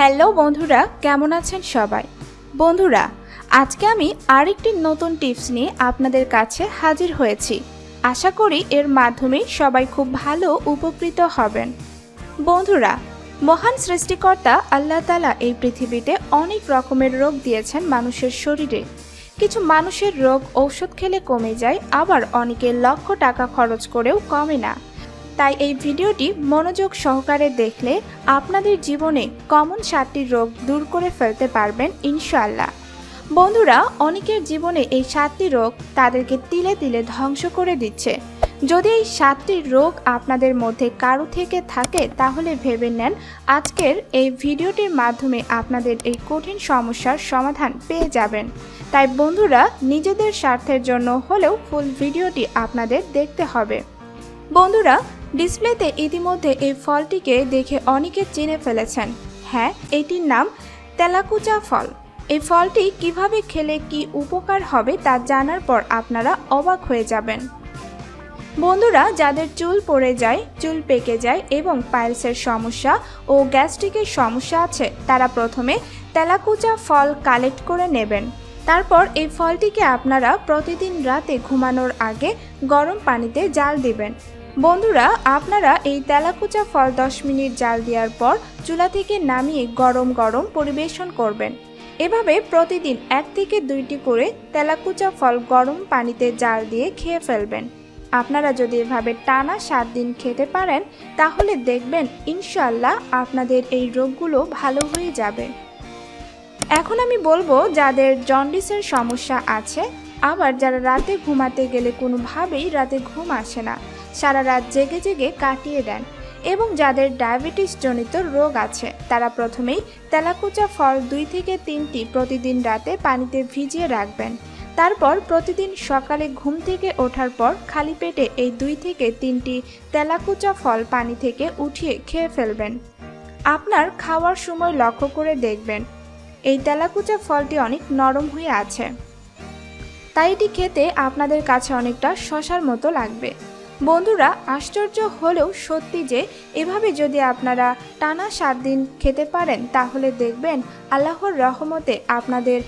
Hello বন্ধুরা, কেমন আছেন সবাই? বন্ধুরা, আজকে আমি আরেকটি নতুন টিপস নিয়ে আপনাদের কাছে হাজির হয়েছি। আশা করি এর মাধ্যমে সবাই খুব ভালো উপকৃত হবেন। বন্ধুরা, মহান সৃষ্টিকর্তা আল্লাহ তালা এই পৃথিবীতে অনেক রকমের রোগ দিয়েছেন মানুষের শরীরে। কিছু মানুষের রোগ ঔষধ খেলে কমে যায়, আবার অনেকে লক্ষ টাকা খরচ করেও কমে না। তাই এই ভিডিওটি মনোযোগ সহকারে দেখলে আপনাদের জীবনে কমন সাতটি রোগ দূর করে ফেলতে পারবেন ইনশাল্লাহ বন্ধুরা, অনেকের জীবনে এই সাতটি রোগ তাদেরকে তিলে তিলে ধ্বংস করে দিচ্ছে। যদি এই সাতটি রোগ আপনাদের মধ্যে কারও থেকে থাকে, তাহলে ভেবে নেন আজকের এই ভিডিওটির মাধ্যমে আপনাদের এই কঠিন সমস্যার সমাধান পেয়ে যাবেন। তাই বন্ধুরা, নিজেদের স্বার্থের জন্য হলেও ফুল ভিডিওটি আপনাদের দেখতে হবে। বন্ধুরা, ডিসপ্লেতে ইতিমধ্যে এই ফলটিকে দেখে অনেকে চিনে ফেলেছেন। হ্যাঁ এটির নাম তেলাকুচা ফল। এই ফলটি কীভাবে খেলে কি উপকার হবে তা জানার পর আপনারা অবাক হয়ে যাবেন। বন্ধুরা, যাদের চুল পড়ে যায়, চুল পেকে যায় এবং পাইলসের সমস্যা ও গ্যাস্ট্রিকের সমস্যা আছে, তারা প্রথমে তেলাকুচা ফল কালেক্ট করে নেবেন। তারপর এই ফলটিকে আপনারা প্রতিদিন রাতে ঘুমানোর আগে গরম পানিতে জাল দিবেন। বন্ধুরা, আপনারা এই তেলাকুচা ফল দশ মিনিট জাল দেওয়ার পর চুলা থেকে নামিয়ে গরম গরম পরিবেশন করবেন। এভাবে প্রতিদিন এক থেকে দুইটি করে তেলাকুচা ফল গরম পানিতে জাল দিয়ে খেয়ে ফেলবেন। আপনারা যদি এভাবে টানা সাত দিন খেতে পারেন, তাহলে দেখবেন ইনশাল্লাহ আপনাদের এই রোগগুলো ভালো হয়ে যাবে। এখন আমি বলব, যাদের জন্ডিসের সমস্যা আছে, আবার যারা রাতে ঘুমাতে গেলে কোনোভাবেই রাতে ঘুম আসে না সারা রাত জেগে জেগে কাটিয়ে দেন এবং যাদের ডায়াবেটিস জনিত রোগ আছে, তারা প্রথমেই তেলাকুচা ফল দুই থেকে তিনটি প্রতিদিন রাতে পানিতে ভিজিয়ে রাখবেন। তারপর প্রতিদিন সকালে ঘুম থেকে ওঠার পর খালি পেটে এই দুই থেকে তিনটি তেলাকুচা ফল পানি থেকে উঠিয়ে খেয়ে ফেলবেন। আপনার খাওয়ার সময় লক্ষ্য করে দেখবেন, এই তেলাকুচা ফলটি অনেক নরম হয়ে আছে। তাই এটি খেতে আপনাদের কাছে অনেকটা শশার মতো লাগবে। বন্ধুরা, আশ্চর্য হলেও সত্যি যে, এভাবে যদি আপনারা টানা সাত দিন খেতে পারেন, তাহলে দেখবেন আল্লাহর রহমতে আপনাদের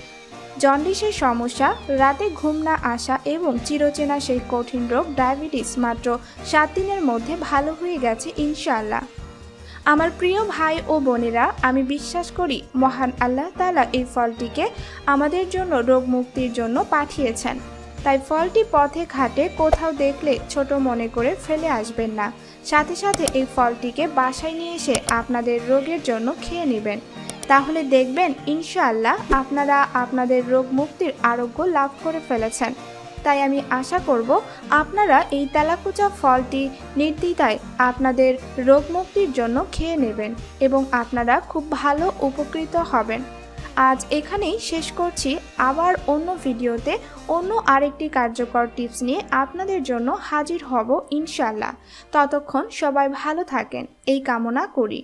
জন্ডিসের সমস্যা, রাতে ঘুম না আসা এবং চিরচেনা সেই কঠিন রোগ ডায়াবেটিস মাত্র সাত দিনের মধ্যে ভালো হয়ে গেছে ইনশাআল্লাহ। আমার প্রিয় ভাই ও বোনেরা, আমি বিশ্বাস করি মহান আল্লাহ তালা এই ফলটিকে আমাদের জন্য রোগ মুক্তির জন্য পাঠিয়েছেন। তাই ফলটি পথে ঘাটে কোথাও দেখলে ছোট মনে করে ফেলে আসবেন না। সাথে সাথে এই ফলটিকে বাসায় নিয়ে এসে আপনাদের রোগের জন্য খেয়ে নেবেন। তাহলে দেখবেন, ইনশাআল্লাহ আপনারা আপনাদের রোগ মুক্তির আরোগ্য লাভ করে ফেলেছেন। তাই আমি আশা করব, আপনারা এই তেলাকুচা ফলটি নির্দ্বিধায় আপনাদের রোগ মুক্তির জন্য খেয়ে নেবেন এবং আপনারা খুব ভালো উপকৃত হবেন। আজ এখানেই শেষ করছি। আবার অন্য ভিডিওতে অন্য আরেকটি কার্যকর টিপস নিয়ে আপনাদের জন্য হাজির হব ইনশাল্লাহ ততক্ষণ সবাই ভালো থাকেন। এই কামনা করি।